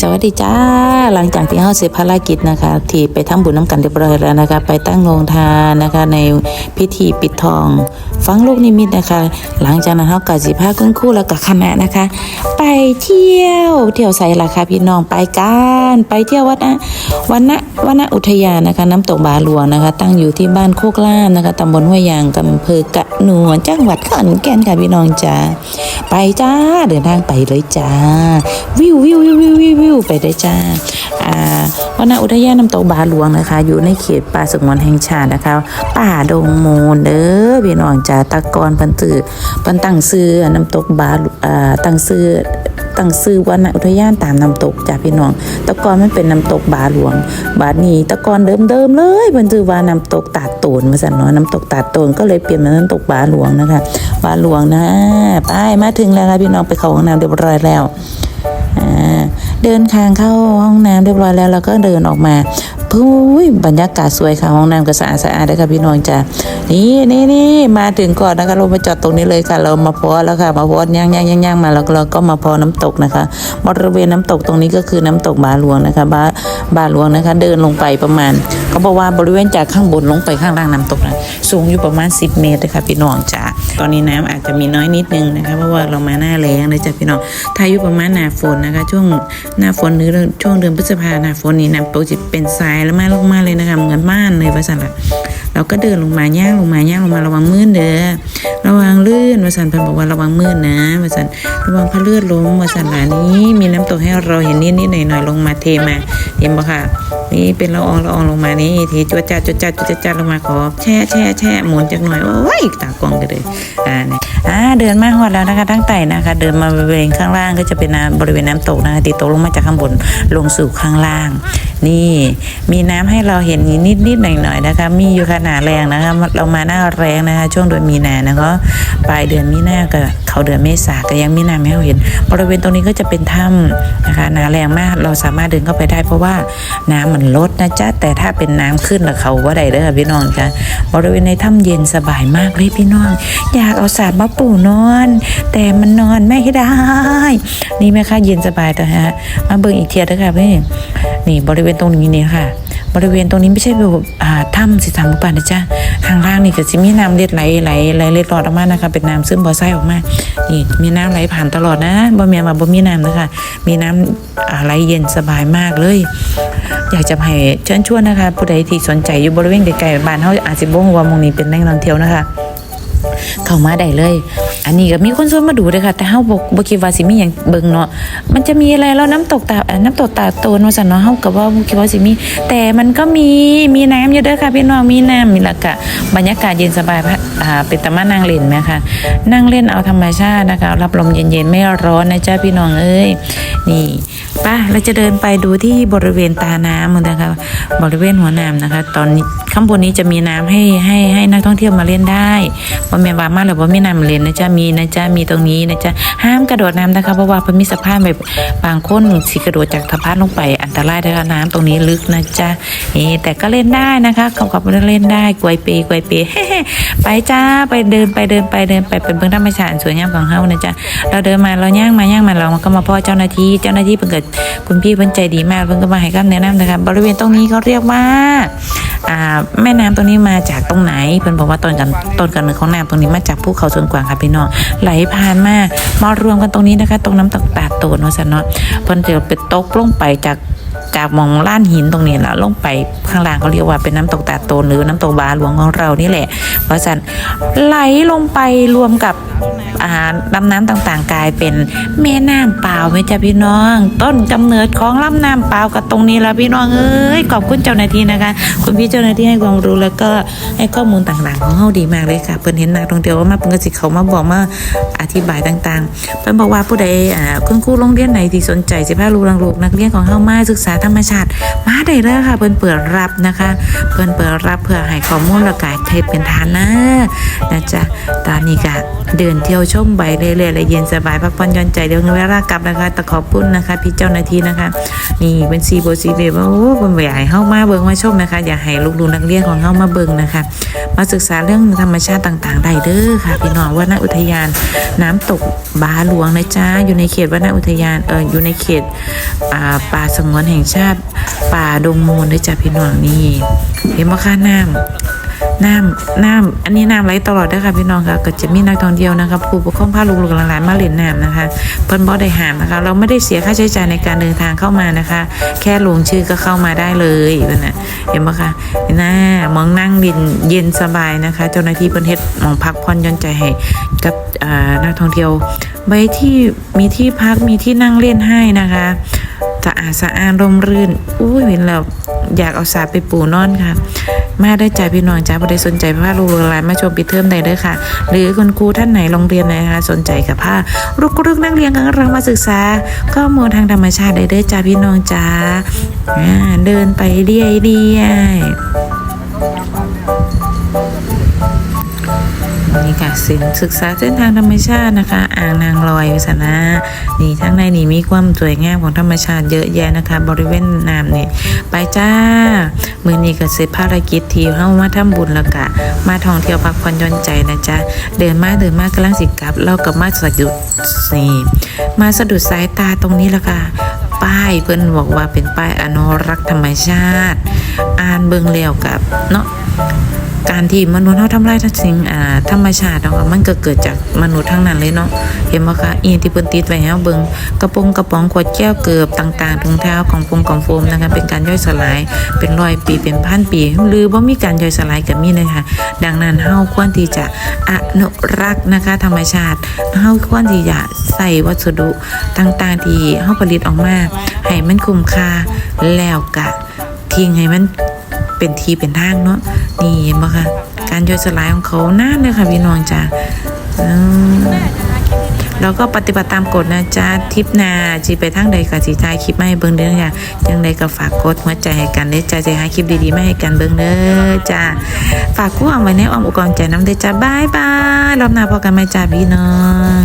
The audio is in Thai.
สวัสดีจ้า หลังจากที่เฮาเสร็จภารกิจนะคะ ที่ไปทำบุญน้ำกันเรียบร้อยแล้วนะคะ ไปตั้งโรงทานนะคะ ในพิธีปิดทองฟังลูกนิมิตนะคะ หลังจากนั้นเฮาก็สิพาคุณครูแล้วก็คณะนะคะ ไปเที่ยวเที่ยวไสล่ะคะพี่น้องไปกันไปเที่ยววัดนะวันนะวันนะอุทยานนะคะ น้ำตกบาหลวงนะคะ ตั้งอยู่ที่บ้านโคกล่านนะคะตำบลห้วยยางอำเภอกะหนวนจังหวัดขอนแก่นค่ะพี่น้องจ้าไปจ้าเดินทางไปเลยจ้าวิววิววิววิววิววิวไปได้จ้าอ่าวนอุทยานน้ำตกบาหลวงนะคะ อยู่ในเขตป่าสงวนแห่งชาตินะคะ ป่าดงโมนเด้อพี่น้องจ้าตะกอนเพันตือเพันตั้งซื้อน้ำตกบาอ่าตั้งซื้อตั้งซื้อวันอุทยานตามน้ำตกจ้าพี่น้อง ตะกอนมันเป็นน้ำตกบาหลวง บาดนี้ตะกอนเดิมๆเลยเพิ่นชื่อว่าน้ำตกตาดโตนมาสั่นเนาะน้ำตกตาดโตนก็เลยเปลี่ยนเป็นน้ำตกบาหลวงนะคะ บาหลวงนะไปมาถึงแล้วค่ะพี่น้องไปเข้าห้องน้ำเรียบร้อยแล้วเดินทางเข้าห้องน้ำเรียบร้อยแล้วเราก็เดินออกมา พุ้ยบรรยากาศสวยค่ะห้องน้ำก็สะอาดสะอาดเลยค่ะพี่น้องจ้ะนี่นี่นี่มาถึงก่อนนะคะเรามาจอดตรงนี้เลยค่ะ เรามาพอแล้วค่ะมาพอย่างย่างย่างย่างมาแล้วเราก็มาพอน้ำตกนะคะบริเวณน้ำตกตรงนี้ก็คือน้ำตกบาหลวงนะคะบาบาหลวงนะคะ เดินลงไปประมาณเขาบอกว่าบริเวณจากข้างบนลงไปข้างล่างน้ำตกนะสูงอยู่ประมาณ 10 เมตรเลยค่ะพี่น้องจ้ะตอนนี้น้ำอาจจะมีน้อยนิดนึงนะคะเพราะว่าเรามาหน้าแล้งนะจ๊ะพี่น้องถ้าอยู่ประมาณหน้าฝนนะคะ ช่วงหน้าฝนหรือช่วงเดือนพฤษภาหน้าฝนนี่น้ำตกจะเป็นทรายแล้วมาลงมาเลยนะคะเหมือนบ้านเลยว่าสันละเราก็เดินลงมาย่างลงมาย่างลงมาระวังมืดเด้อระวังลื่นว่าสันเพิ่นบอกว่าระวังมืดนะว่าสันระวังพระเลือดล้มว่าสันหลานี้มีน้ำตกให้เราเห็นนิดนิดหน่อยหน่อยลงมาเทมาเห็นบ่ค่ะ นี่เป็นละอองละอองลงมานี่ทีจวดจัดจวดจัดจวดจัดลงมาขอแช่แช่แช่หมุนจักหน่อยโอ้ยตากล้องกันเลยอ่าเนี่ยอ่าเดินมาหอดแล้วนะคะทั้งไต่นะคะ เดินมาบริเวณข้างล่างก็จะเป็นน้ำบริเวณน้ำตกนะคะติดตกลงมาจากข้างบนลงสู่ข้างล่าง นี่มีน้ำให้เราเห็นนิดนิดๆหน่อยหน่อยๆนะคะ มีอยู่ขนาดแรงนะคะ เรามาหน้าแรงนะคะ ช่วงเดือนมีนานะคะปลายเดือนมีนาก็เขาเดือนเมษาก็ยังมีน้ำให้เราเห็น บริเวณตรงนี้ก็จะเป็นถ้ำนะคะหนาแรงมากเราสามารถเดินเข้าไปได้ เพราะว่าน้ำมันลดนะจ๊ะแต่ถ้าเป็นน้ำขึ้นแล้วเขาว่าใดเด้อพี่น้องจ้ะบริเวณในถ้ำเย็นสบายมากเลยพี่น้อง อยากเอาสาดมาปูนอน แต่มันนอนไม่ได้ นี่แม่ค่ะเย็นสบายแต่ฮะมาเบิ่งอีกเทียเด้อค่ะพี่นี่บริเวณตรงนี้เนี่ยค่ะ บริเวณตรงนี้ไม่ใช่แบบถ้ำสิสามหมู่านะจ๊ะข้างล่างนี่ก็จะมีน้ำเล็ดไหลไหลไหลเล็ดรอดออกมานะคะเป็นน้ำซึมบ่อไส้ออกมานี่มีน้ำไหลผ่านตลอดนะบ่แม่นว่าบ่มีน้ำนะคะ มีน้ำไหลเย็นสบายมากเลย อยากจะให้เชิญชวนนะคะ ผู้ใดที่สนใจอยู่บริเวณใกลๆบ้านเฮาอาจสิบ่ฮู้ว่ามองนี้เป็นแหล่งท่องเที่ยวนะคะ เข้ามาได้เลย อันนี้ก็มีคนชวนมาดูเลยค่ะ แต่เฮาบ่บ่คิดว่าสิมีหยังเบิ่งเนาะมันจะมีอะไรแล้วน้ำตกตาน้ำตกตาโตนว่าซั่นเนาะเฮาก็ว่าบ่คิดว่าสิมี แต่มันก็มีมีน้ำอยู่เด้อค่ะพี่น้องมีน้ำมีละกะบรรยากาศเย็นสบายอ่าเป็นตะมานั่งเล่นไหมคะนั่งเล่นเอาธรรมชาตินะคะ รับลมเย็นๆ ไม่ร้อนนะจ๊ะพี่น้องเอ้ยนี่ป่ะเราจะเดินไปดูที่บริเวณตาน้ำนะคะบริเวณหัวน้ำนะคะ ตอนนี้ข้างบนนี้จะมีน้ำให้ให้ให้นักท่องเที่ยวมาเล่นได้บ่แม่ว่ามาแล้วบ่มีน้ำเล่นนะจ๊ะมีนะจ๊ะมีตรงนี้นะจ๊ะห้ามกระโดดน้ำนะคะเพราะว่าเพิ่นมีสะพานแบบบางคนสิกระโดดจากสะพานลงไปอันตรายนะคะน้ำตรงนี้ลึกนะจ๊ะนี่แต่ก็เล่นได้นะคะเขากับเล่นได้กวยเปกวยเปไปจ้าไปเดินไปเดินไปเดินไปเป็นเบื้องธรรมชาติสวยงามของเฮานะจ๊ะเราเดินมาเราย่างมาย่างมาเราก็มาพ่อเจ้าหน้าที่เจ้าหน้าที่เพิ่นก็คุณพี่เพิ่นใจดีมากเพิ่นก็มาให้คำแนะนำนะคะบริเวณตรงนี้เขาเรียกว่าแม่น้ำตรงนี้มาจากตรงไหน เพิ่นบอกว่าต้นกันต้นกันเนิดของน้ำตรงนี้มาจากภูเขาสวนกวางค่ะพี่น้องไหลผ่านมามารวมกันตรงนี้นะคะ ตรงน้ำตกตาดโตนว่าซั่นเนาะเพิ่นจะไปตกลงไปจาก จากมองล้านหินตรงนี้แหละลงไปข้างล่างเขาเรียกว่าเป็นน้ำตกตาดโตนหรือน้ำตกบาหลวงของเรานี่แหละ เพราะฉะนั้นไหลลงไปรวมกับอ่าลำน้ำต่างๆ กลายเป็นแม่น้ำเปล่าไหมจ๊ะพี่น้อง ต้นกำเนิดของลำน้ำเปล่ากับตรงนี้ละพี่น้องเอ้ยขอบคุณเจ้าหน้าที่นะคะคุณพี่เจ้าหน้าที่ให้ความรู้แล้วก็ให้ข้อมูลต่างๆ ของเฮาดีมากเลยค่ะเพิ่นเห็นนักท่องเที่ยวว่ามาเพิ่นก็สิเขามาบอกมาอธิบายต่างๆเพิ่นบอกว่าผู้ใดอ่าคุณครูโรงเรียนไหนที่สนใจสิพาลูกลังลูกนักเรียนของเฮามาศึกษาธรรมชาติ มาได้เลยค่ะเพิ่นเปิดรับรับนะคะ เพิ่นเปิดรับเพื่อให้ข้อมูลและกายเทศเป็นฐานนะนะจ๊ะตอนนี้ก็เดินเที่ยวชมใบเรื่อยๆและเย็นสบายพักผ่อนหย่อนใจเดี๋ยวเวลากลับนะคะแต่ขอบคุณนะคะ พี่เจ้าหน้าที่นะคะ นี่เป็นซีโบซีเบว่าโอ้เป็นใหญ่เข้ามาเบิ่งมาชมนะคะ อยากให้ลูกดูนักเรียนของเข้ามาเบิ่งนะคะ มาศึกษาเรื่องธรรมชาติต่างๆได้เด้อค่ะพี่น้องว่าณอุทยานน้ำตกบาหลวงนะจ๊ะอยู่ในเขตวนอุทยานเอออยู่ในเขตป่าสงวนแห่งชาติป่าดงมูลนะจ๊ะพี่น้องนี่เห็นไหมคะน้ำน้ำน้ำอันนี้น้ำไหลตลอดด้อค่ะพี่น้องค่ะก็จะมีนักท่องเที่ยวนะคะผู้ปกครองพาลูกๆหลานๆมาเล่นน้ำนะคะ เพิ่นบ่ได้ห้ามนะคะ เราไม่ได้เสียค่าใช้จ่ายในการเดินทางเข้ามานะคะ แค่ลงชื่อก็เข้ามาได้เลยนน่ะเห็นบ่คะน่ามองนั่งดินเย็นสบายนะคะ เจ้าหน้าที่เพิ่นเฮ็ดมองพักผ่อนย่อนใจให้กับนักท่องเที่ยวไว้ที่มีที่พักมีที่นั่งเล่นให้นะคะ สะอาดสะอ้านร่มรื่น อุ้ยเห็นแล้วอยากเอาสาไปปูนอนค่ะ มาได้ใจพี่น้องจ้าบ่ได้สนใจพาลูกหลานมาชมปิดเทอมใดเด้อค่ะ หรือคุณครูท่านไหนโรงเรียนไหนนะคะสนใจกับผ้าลูกลูกนักเรียนกำลังมาศึกษา ข้อมูลทางธรรมชาติได้เด้อจ้าพี่น้องจ้าเดินไปเรื่อย สินศึกษาเส้นทางธรรมชาตินะคะ อ่างนางลอยวิสนะนี่ทั้งในนี่มีความสวยงามของธรรมชาติเยอะแยะนะคะ บริเวณน้ำนี่ไปจ้ามือนี้ก็เสร็จภารกิจที่เฮามาทำบุญแล้วก็มาท่องเที่ยวพักผ่อนย่อนใจนะจ๊ะเดินมาเดินมากำลังสิกลับเราก็มาสะดุดนี่มาสะดุดสายตาตรงนี้ละค่ะป้ายเพิ่นบอกว่าเป็นป้ายอนุรักษ์ธรรมชาติ อ่านเบิ่งแล้วกับเนาะ การที่มนุษย์เขาทำลายทัสิ่งอ่าธรรมชาติเนาะมันก็เกิดจากมนุษย์ทั้งนั้นเลยเนาะเห็นบ่คะอีที่เพิ่นติดไว้ให้เราเบิ่งกระโปรงกระป๋องขวดแก้วเกือบต่างๆถุงเท้าของฟงของโฟมนะคะเป็นการย่อยสลายเป็นร้อยปีเป็นพันปี หรือบ่มีการย่อยสลายก็มีเลยค่ะ ดังนั้นเฮาควรที่จะอนุรักษ์นะคะ ธรรมชาติเฮาควรที่จะใส่วัสดุต่างๆที่เฮาผลิตออกมาให้มันคุ้มค่าแล้วก็ทิ้งให้มัน เป็นทีเป็นทางเนาะนี่เห็นปะคะการย่อยสลายของเขานานเลยค่ะพี่น้องจ้าแล้วก็ปฏิบัติตามกฎนะจ๊ะทิปนาจีไปทางใดกับสีใจคลิปไม่ให้เบิ่งเด้อจ้ะจังใดก็ฝากกดหัวใจให้กันเด้อจ้าจะหาคลิปดีๆไม่ให้กันเบิ่งเด้อจ้าฝากกู้เอาไว้ในอ้อมอกอ้อมใจน้ำเด้อจ้าบายบายรอบหน้าพอกันไหมจ้าพี่น้อง